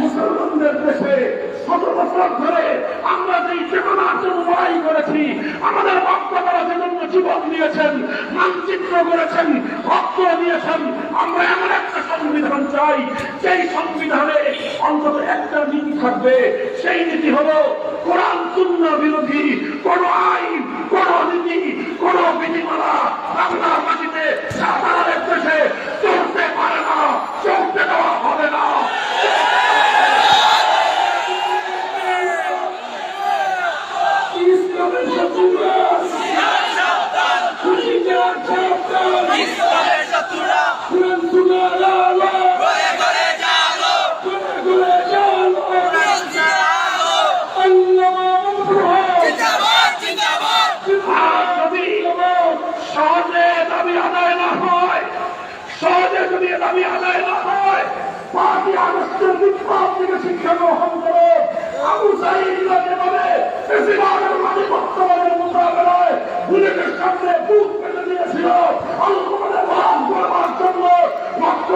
মুসলমানদের দেশে শত বছর ধরে আমরা যে চেতনার জন্য লড়াই করেছি, আমাদের বক্তারা সেজন্য জীবন দিয়েছেন, মানচিত্র করেছেন রক্ত দিয়েছেন। আমরা এমন একটা সংবিধান চাই সেই সংবিধানে অন্তত একটা নীতি থাকবে। সেই নীতি হলো কোরআন শূন্য বিরোধী, কোন আইন, কোন নীতি, কোন বিধিমালা বাংলার মাটিতে সাধারণের দেশে চলতে পারে না চলতে দেওয়া হবে না ইসলামের শত্রুরা খুশিতে সাবধান ইসলামের শত্রুরা কোরআন শূন্য আলো ঘরে ঘরে জালো ঘুরে ঘুরে জানো জালো আল্লাহ মুহাম্মদ জিন্দাবাদ জিন্দাবাদ আর যদি সহজে দাবি আদায় না হয় সহজে যদি এ দাবি আদায় না হয় পাঁচই আগস্টের বিপ্লব থেকে শিক্ষা গ্রহণ করো আবু সাইদরা যেভাবে বেশিরভাগের মাঝে বর্তমানের মোকাবেলায় বুলেটের সামনে বুক পেতে দিয়েছিল আন্দোলনে ভাগ করবার জন্য রক্ত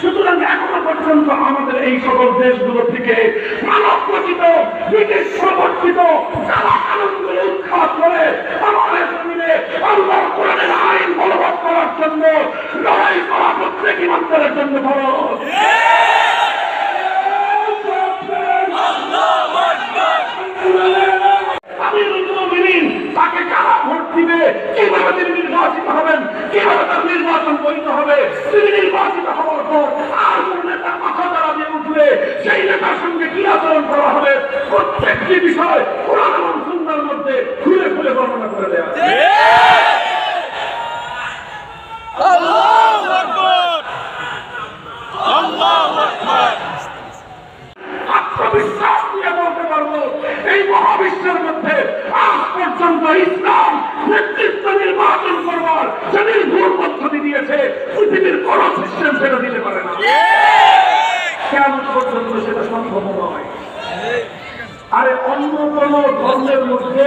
সুতরাং এখনও পর্যন্ত আমাদের এই সকল দেশগুলো থেকে মানব রচিত ব্রিটিশ প্রবর্তিত যারা আনন্দগুলো উৎখাত করে আমাদের জমিনে আল্লাহর কোরআনের আইন বলবৎ করার জন্য লড়াই করা প্রত্যেক জন্য তাকে কারা ভোট দিবে? কীভাবে তিনি নির্বাচিত হবেন? কীভাবে তার নির্বাচন বৈধ হবে? তিনি নির্বাচিত হওয়ার পর আর কোন নেতার মাথা দিয়ে উঠবে? সেই নেতার সঙ্গে কি আচরণ করা হবে? প্রত্যেকটি বিষয় কোরআন এবং সুন্দর মধ্যে খুলে খুলে বর্ণনা করে দেওয়া আছে। আল্লাহু আকবার আল্লাহু আকবার আত্মবিশ্বাস দিয়ে বলতে পারব এই মহাবিশ্বের মধ্যে আজ পর্যন্ত ইসলাম নেতৃত্ব নির্বাচন করবার যে নির্ভুল পদ্ধতি দিয়েছে পৃথিবীর কোন সিস্টেম সেটা দিতে পারে না কেমন পর্যন্ত সেটা সম্ভব নয় আরে অন্য কোন ধর্মের মধ্যে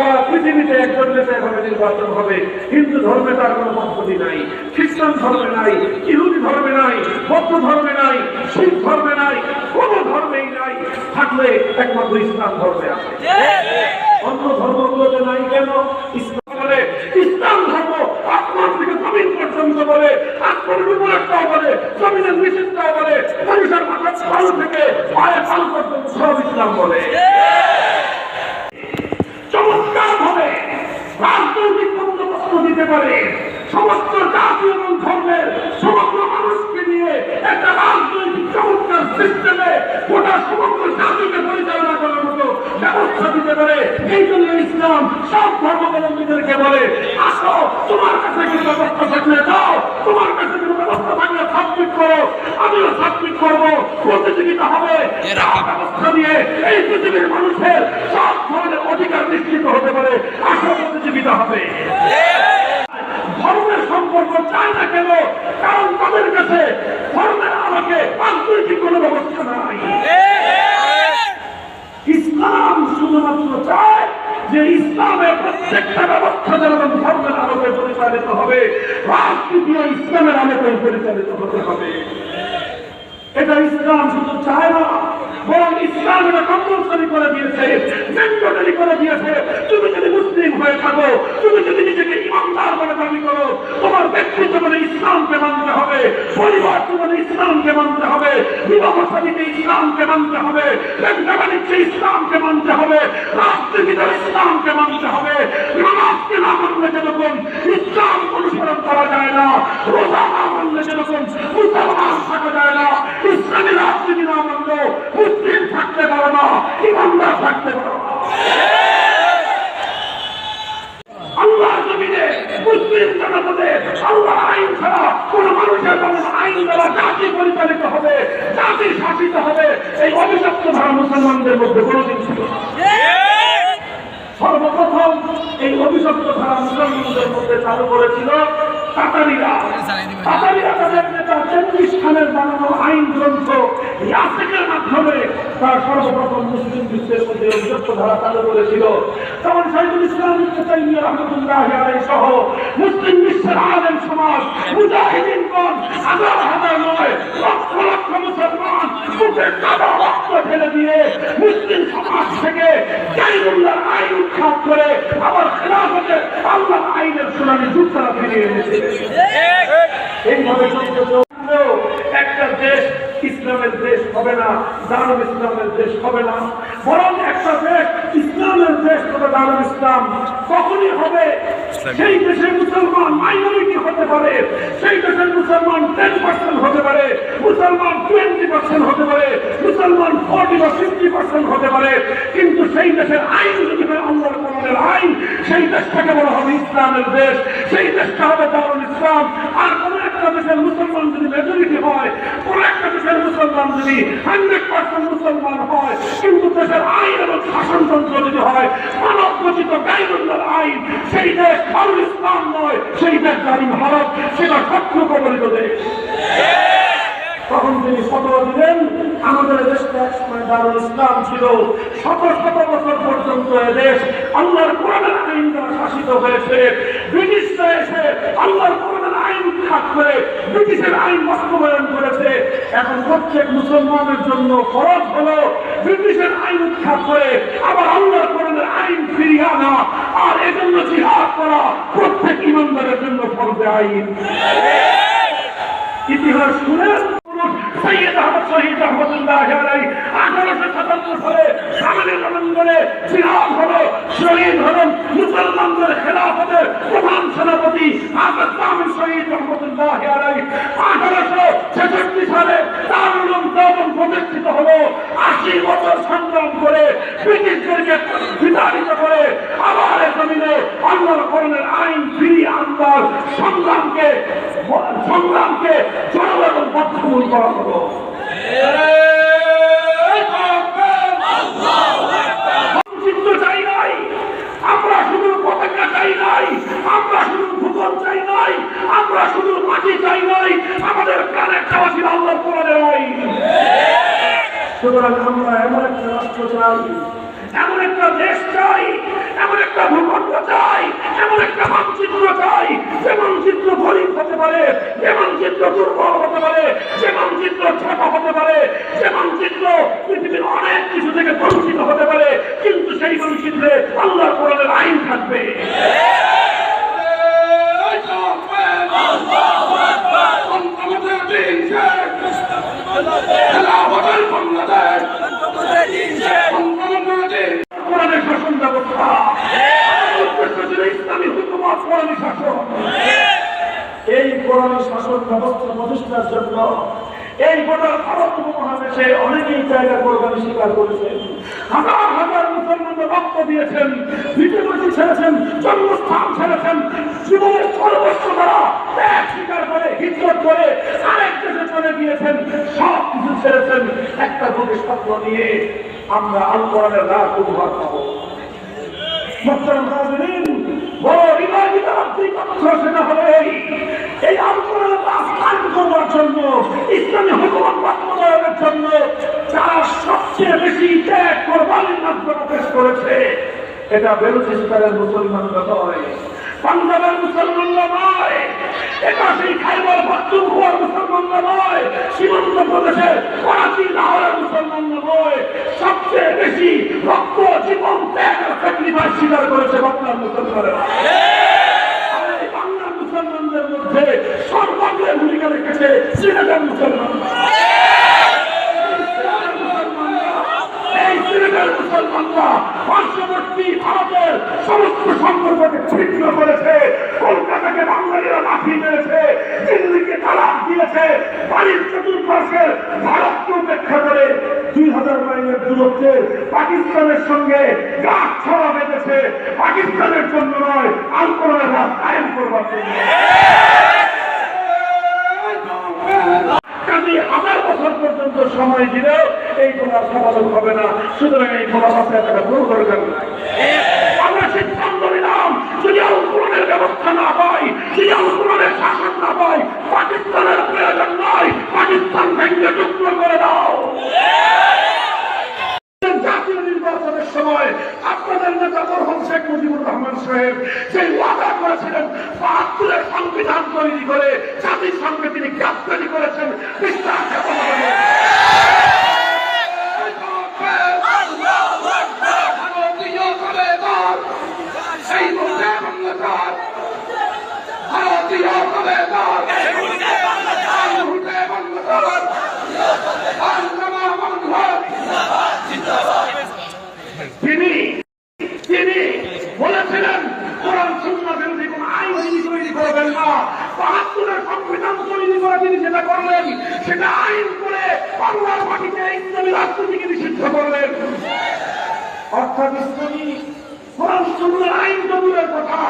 সারা পৃথিবীতে একজন নেতা এভাবে নির্বাচন হবে, হিন্দু ধর্মে তার কোনো পদ্ধতি নাই, খ্রিস্টান ধর্মে নাই, ইহুদি ধর্মে নাই, বৌদ্ধ ধর্মে নাই, শিখ ধর্মে নাই, কোন ধর্মেই নাই, থাকলে একমাত্র ইসলাম ধর্মে আছে। অন্য ধর্মগুলোতে নাই কেন? ইসলাম বলে, ইসলাম ধর্ম আসমান থেকে জমিন পর্যন্ত বলে আসমানের উপরেরটাও বলে, জমিনের নিচেরটাও বলে, মানুষের মাথার থেকে পায়ে পাল পর্যন্ত সব ইসলাম বলে চমৎকার ভাবে রাজনৈতিক বন্দোবস্ত দিতে পারে সমস্ত জাতি এবং ধর্মের সমগ্র মানুষকে নিয়ে একটা রাজনৈতিক চমৎকার সিস্টেমে গোটা সমগ্র জাতিকে পরিচালনা করার মতো ব্যবস্থা দিতে পারে। এই জন্য ইসলাম সব ধর্মাবলম্বীদেরকে বলে আসো তোমার কাছে কি ব্যবস্থা থাকলে দাও তোমার কাছে কোনো ব্যবস্থা থাকলে সাবমিট করো। আমিও সাবমিট করব। প্রতিযোগিতা হবে। ব্যবস্থা নিয়ে এই পৃথিবীর মানুষের সব ধরনের অধিকার নিশ্চিত হতে পারে আসো প্রতিযোগিতা হবে ধর্মের সম্পর্ক চায় না কেন কারণ তাদের কাছে ধর্মের আলোকে রাজনৈতিক কোনো ব্যবস্থা নাই ইসলাম শুধুমাত্র চায় যে ইসলামের প্রত্যেকটা ব্যবস্থা যেন ধর্মের আলোকে পরিচালিত হবে রাজনীতিও ইসলামের আলোকে পরিচালিত হতে হবে। এটা ইসলাম শুধু চায় না, বরং ইসলাম এটা কম্পালসারি করে দিয়েছে ম্যান্ডেটরি করে দিয়েছে। তুমি যদি মুসলিম হয়ে থাকো, তুমি যদি নিজেকে ইমানদার বলে দাবি করো, তোমার ব্যক্তি জীবনে ইসলামকে মানতে হবে। পরিবার জীবনে ইসলামকে মানতে হবে। বিবাহ ইসলামকে মানতে হবে। ব্যবসা ইসলামকে মানতে হবে। রাজনীতিতে ইসলামকে মানতে হবে। নামাজকে না মানলে যেরকম ইসলাম অনুসরণ করা যায় না, রোজা না মানলে যেরকম মুসলমান থাকা যায় না, ইসলামী রাজনীতি না মানলেও মুসলিম থাকতে পারে না, ইমানদার থাকতে পারে না। মুসলমানদের মধ্যে কোনোদিন ছিল সর্বপ্রথম এই অভিশপ্ত ধারা মুসলমানদের মধ্যে চালু করেছিল তাতারিরা আইন তারা মুসলিম বিশ্বের মধ্যে চালু করেছিল। সহ মুসলিম বিশ্বের আলেম সমাজ মুজাহিদিনগণ হাজার হাজার নয় লক্ষ লক্ষ মুসলমান বুকের কাদা, রক্ত ফেলে দিয়ে মুসলিম সমাজ থেকে গাইরুল্লাহর আইন উৎখাত করে আবার খেলাফতে আল্লাহ আইনের শুনানি যুক্তরা ফিরিয়ে এনেছে এইভাবে চলতে চলতেও একটা দেশ ইসলামের দেশ হবে না দারুল ইসলামের দেশ হবে না। বরং একটা দেশ ইসলামের দেশ হবে দারুল ইসলাম। তখনই হবে সেই দেশের মুসলমান মাইনরিটি হতে পারে সেই দেশের মুসলমান টেন পার্সেন্ট হতে পারে মুসলমান টোয়েন্টি পার্সেন্ট হতে পারে মুসলমান ফোর্টি বা ফিফটি পার্সেন্ট হতে পারে। কিন্তু সেই দেশের আইন যদি হয় আল্লাহর কোরআনের আইন সেই দেশটাকে বলা হবে ইসলামের দেশ সেই দেশটা হবে দারুল ইসলাম। আর কোন দেশের মুসলমান যদি মেজরিটি হয়, কোন দেশের মুসলমান যদি হান্ড্রেড পার্সেন্ট মুসলমান হয়, কিন্তু দেশের আইন এবং শাসনতন্ত্র যদি হয়, মানব রচিত গাইরুল্লাহর আইন, সেই দেশ দারুল ইসলাম নয়, সেই দেশ দারুল ভারত সেটা শত্রু কবলিত দেশ। তখন তিনি ফতোয়া দিলেন, আমাদের দেশটা একসময় দারুল ইসলাম ছিল। শত শত বছর পর্যন্ত এদেশ আল্লাহর কোরআনের আইন দ্বারা শাসিত হয়েছে। ব্রিটিশরা এসে আল্লাহর আইন উৎখাত করে ব্রিটিশের আইন বাস্তবায়ন করেছে। এখন প্রত্যেক মুসলমানের জন্য ফরজ হলো ব্রিটিশের আইন উৎখাত করে, আবার আল্লাহ কোরআনের আইন ফিরিয়ে আনা, আর এজন্য জিহাদ করা প্রত্যেক ইমানদারের জন্য ফরজে আইন। ইতিহাস শুনেন সৈয়দ আহমদ শহীদ রহমতুল্লাহ আলাই আঠারোশো সাতাত্তর সালে সামনে লন্ডনে জিহাদ হলো, শহীদ হলেন মুসলমানদের খেলাফতের প্রধান সেনাপতি আহমদ মাহমুদ শহীদ রহমতুল্লাহ আলাই। আঠারোশো ছেষট্টি সালে তার উলুম দেওবন্দ প্রতিষ্ঠিত হলো। আশি বছর সংগ্রাম করে ব্রিটিশদেরকে বিতাড়িত করে আবার জমিনে আনবার সংগ্রামকে সংগ্রামকে এবং বদ্ধমূল করা হলো। চাই নাই, আমরা শুধু পতাকা চাই নাই শুধু চাই নাই, আমরা শুধু চাই নাই, আমাদের আমরা এমন একটা রাষ্ট্র চাই, এমন একটা দেশ চাই, এমন একটা ভূখণ্ড চাই এমন একটা মানচিত্র চাই যে মানচিত্র গরিব হতে পারে যে মানচিত্র দুর্বল হতে পারে যে মানচিত্র ছোট হতে পারে যে মানচিত্র পৃথিবীর অনেক কিছু থেকে বঞ্চিত হতে পারে কিন্তু সেই মানচিত্রে আল্লাহর কোরআনের আইন থাকবে আমাদের দিন শেষ খেলাফতের বাংলাদেশ কোরআনের শাসন ব্যবস্থা উদ্দেশ্য ছিল হুকুমত কোরআনী চলে গিয়েছেন, সব ছেড়েছেন। একটা দুটি স্বপ্ন আমরা আল কোরআনের রাত উপহার বড় হৃদয়বিদ আত্মিক তথ্য সেটা হলো এই, এই আন্দোলনের বাস্তবায়ন করবার জন্য, ইসলামী হুকুমত বাস্তবায়নের জন্য যারা সবচেয়ে বেশি ত্যাগ কোরবানির মাধ্যমে পেশ করেছে। এটা বেলুচিস্তানের মুসলমানরা নয়, পাঞ্জাবের মুসলমানরা নয়, এটা সেই খাইবার পাখতুনখোয়ার মুসলমানরা নয়, সীমান্ত প্রদেশের করাচি লাহোরের মুসলমানরা নয়। সবচেয়ে বেশি রক্ত, জীবন, ত্যাগ আর স্যাক্রিফাইস স্বীকার করেছে বাংলার মুসলমানেরা। বাংলার মুসলমানদের মধ্যে সর্বাগ্রে ভূমিকা রেখেছে সিলেটের মুসলমানরা এই সিলেটের মুসলমানরা পার্শ্ববর্তী ভারতের সমস্ত সম্পর্ককে ছিন্ন করেছে কলকাতাকে বাঙালিরা লাঠি মেরেছে দিল্লিকে তালাক দিয়েছে বাড়ির চতুর্পাশে ভারতকে উপেক্ষা করে দুই হাজার মাইলের দূরত্বে পাকিস্তানের সঙ্গে গাছ ছড়া বেঁধেছে। পাকিস্তানের জন্য নয় আল রাস্তায় করবার জন্য কাজে হাজার বছর পর্যন্ত সময় দিলেও এই তোমার সমাধান হবে না সুতরাং এই তোমার মাথায় থাকা কোনো দরকার নাই আমরা সিদ্ধান্ত নিলাম যদি আন্দোলনের ব্যবস্থা না পাই যদি আন্দোলনের শাসন না পাই পাকিস্তানের প্রয়োজন নয় পাকিস্তান ভেঙে টুকরো করে দাও জাতীয় নির্বাচনের সময় আপনাদের নেতা মরহম শেখ মুজিবুর রহমান সাহেব সেই ওয়াদা করেছিলেন বাহাত্তরের সংবিধান তৈরি করে জাতিসংঘে তিনি তিনি তৈরি করেছেন। বিশ্বাস ভারতীয় কলেদার সেই মুখে বাংলাদেশ ভারতীয় কলেদার এই মুখে বাংলাদেশ আন্দোলন বাংলাদেশ তিনি তিনি বলেছিলেন কোরআন সুন্নাহ বিরোধী কোন আইন তিনি তৈরি করবেন না বাহাত্তরের সংবিধান তৈরি করে তিনি যেটা করলেন, সেটা আইন করে বাংলার মাটিতে ইসলামী রাজনীতিকে নিষিদ্ধ করলেন। অর্থাৎ ইসলামী কোরআন আইন তো কথা,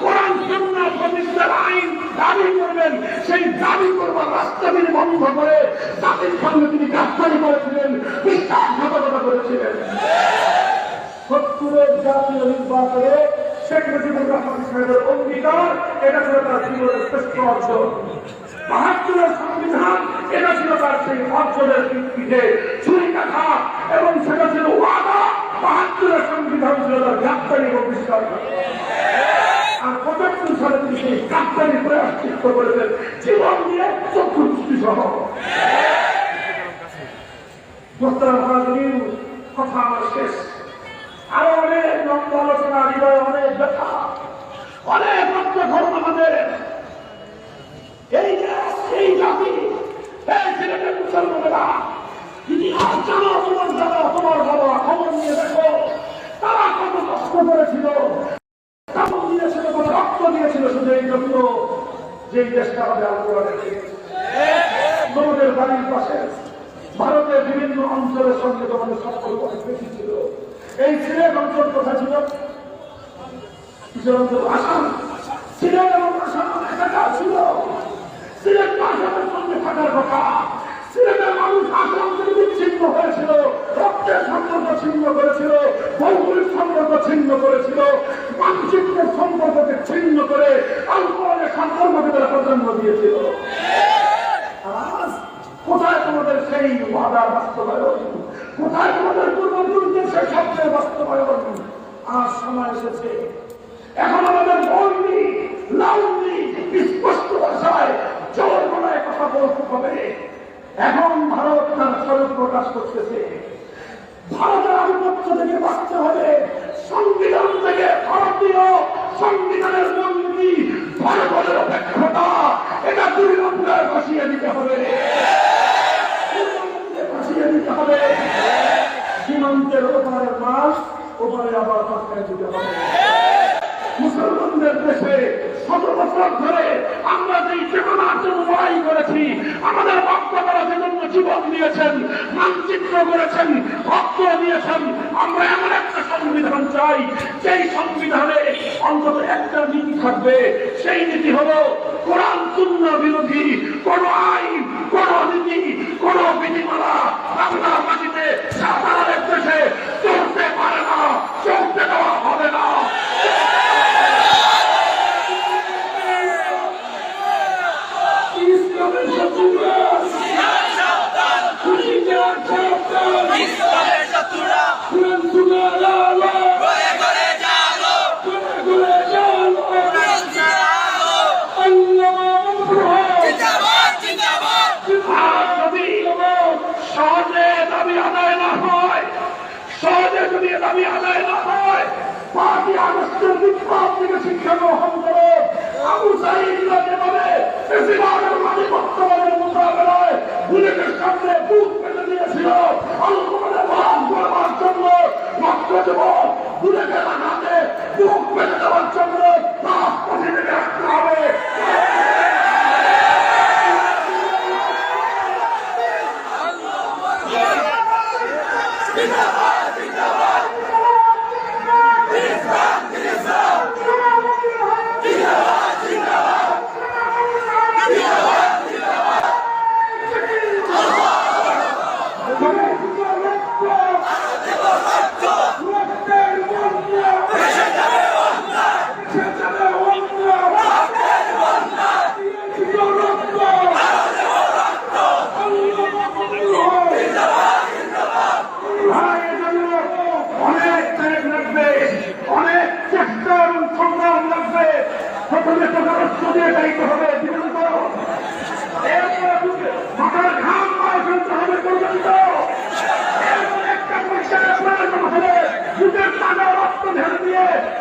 কোরআন সুন্নাহ প্রতিষ্ঠার আইন দাবি করবেন, সেই দাবি করবার রাস্তা তিনি করে জাতির সঙ্গে তিনি গ্রেফতারি করেছিলেন বিশ্বাসঘাতকতা করেছিলেন। সত্তরের জাতীয় নির্বাচনে শেখ মুজিবুর রহমান সাহেবের অঙ্গীকার, এটা ছিল তার জীবনের শ্রেষ্ঠ অর্জন। বাহাত্তরের সংবিধান, এটা ছিল তার সেই অর্জনের ভিত্তিতে ছুরি কাঠা এবং সেটা ছিল ওয়াদা, বাহাত্তরের সংবিধান ছিল তার গ্রাপ্তারি এবং আর পঁচাত্তর সালে তিনি সেই গ্রাপ্তারি প্রয়াস করেছেন, জীবন দিয়ে চক্ষুষ্টি সহ কথা আমার শেষ। আরও অনেক লম্বা আলোচনা, হৃদয় অনেক ব্যথা, অনেক রক্ত ধর্ম আমাদের। এই দেশ এই জাতি, এই ছেলেদের মুসলমানেরা, ইতিহাস জানো, তোমার জানো, তোমার বাবা খবর নিয়ে দেখো। তারা কত কষ্ট করেছিল কাপড় দিয়েছিল কত রক্ত দিয়েছিল শুধু এই জন্য যে দেশটা হবে আন্দোলনের তোমাদের বাড়ির পাশে ভারতের বিভিন্ন অঞ্চলের সঙ্গে তোমাদের সম্পর্ক অনেক বেশি ছিল। এই সিলেট অঞ্চল কোথায় ছিল। কিসের অঞ্চল আসাম সিলেট এবং আসাম একাকার ছিল। সিলেট আসামের সঙ্গে থাকার কথা। সিলেটের মানুষ আসাম থেকে বিচ্ছিন্ন হয়েছিল। রক্তের সম্পর্ক ছিন্ন করেছিল। ভৌগোলিক সম্পর্ক ছিন্ন করেছিল। মানচিত্রের সম্পর্ককে ছিন্ন করে আলকোহলের সম্পর্ককে তারা প্রাধান্য দিয়েছিল। কোথায় তোমাদের সেই ওয়াদা বাস্তবায়ন? কোথায় তোমাদের পূর্বপুরুষদের সেই স্বপ্নের বাস্তবায়ন? আজ সময় এসেছে। এখন আমাদের বলনি লাউনি স্পষ্ট ভাষায়, জোর গলায় কথা বলতে হবে। এখন ভারত তার স্বরূপ প্রকাশ করতেছে। ভারতের আধিপত্য থেকে বাঁচতে হবে। সংবিধান থেকে ভারতীয় সংবিধানের মূলনীতি, ভারতের অপেক্ষতা এটা দুই নম্বরে বসিয়ে দিতে হবে। হবে। সীমান্তের ওপারের মাস ওপারে আবার পাঠায় দিতে হবে। মুসলমানদের দেশে শত বছর ধরে আমরা চেতনার জন্য লড়াই করেছি, আমাদের বক্তারা যেজন্য জীবন দিয়েছেন, মানচিত্র করেছেন, ভক্ত দিয়েছেন। আমরা এমন একটা সংবিধান চাই, যেই সংবিধানে অন্তত একটা নীতি থাকবে। সেই নীতি হলো কোরআন শূন্য বিরোধী কোন আইন কোন নীতি কোন বিধিমালা বাংলার মাটিতে সাধারণের দেশে চলতে পারে না, চলতে দেওয়া হবে না ইসলামের শত্রুরা খুশিতে সাবধান ইসলামের শত্রুরা কোরআন শুনে আলো ঘরে ঘরে জালো করে করে জানো জালো আল্লাহ জিন্দাবাদ জিন্দাবাদ আর যদি সহজে দাবি আদায় না হয় সহজে যদি এ দাবি আদায় না হয়। পাঁচই আগস্টের বিপ্লব থেকে শিক্ষা গ্রহণ করো আবু সাইদরা যেভাবে বেশিরভাগের বর্তমানের মোকাবেলায় বুলেটের সামনে বুথ পেতে দিয়েছিল। আন্দোলনে ভাগ করবার জন্য ভক্ত যুবক বুলেটের আঘাতে বুক পেতে দেওয়ার জন্য